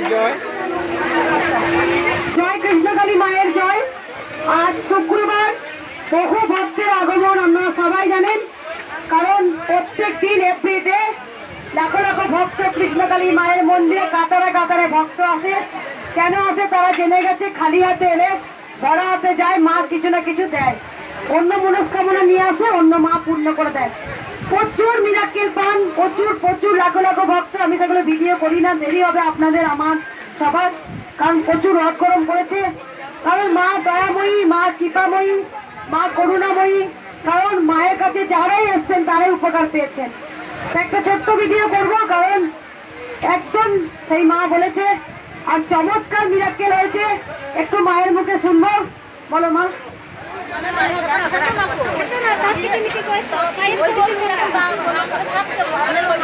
মায়ের জয়। জয় কৃষ্ণকালী মায়ের জয়। আজ শুক্রবার বহু ভক্তের আগমন আপনারা সবাই জানেন। কারণ প্রত্যেক দিন এপ্রিতে লাখো লাখো ভক্ত কৃষ্ণকালী মায়ের মন্দিরে কাতারে কাতারে ভক্ত আসে। কেন আসে? তারা জেনে গেছে, খালি হাতে এলে ভরা হাতে যায়, মা কিছু না কিছু দেয়। অন্য মনস্কামনা নিয়ে আসে অন্য মা পূর্ণ করে দেয়। প্রচুর মিরাক্কেল পান, প্রচুর প্রচুর, লাখো লাখো ভক্ত। আমি সেগুলো ভিডিও করি না, দেরি হবে আপনাদের, আমার সবার, কারণ প্রচুর রথ গরম করেছে কারণ মা দয়াময়ী, মা কৃপাময়ী, মা করুণাময়ী, কারণ মায়ের কাছে যারাই এসছেন, তারাই উপকার পেয়েছেন। একটা ছোট্ট ভিডিও করব, কারণ একদম সেই মা বলেছে, আর চমৎকার মিরাক্কেল হয়েছে, একটু মায়ের মুখে শুনব। বলো মা। ভাবছে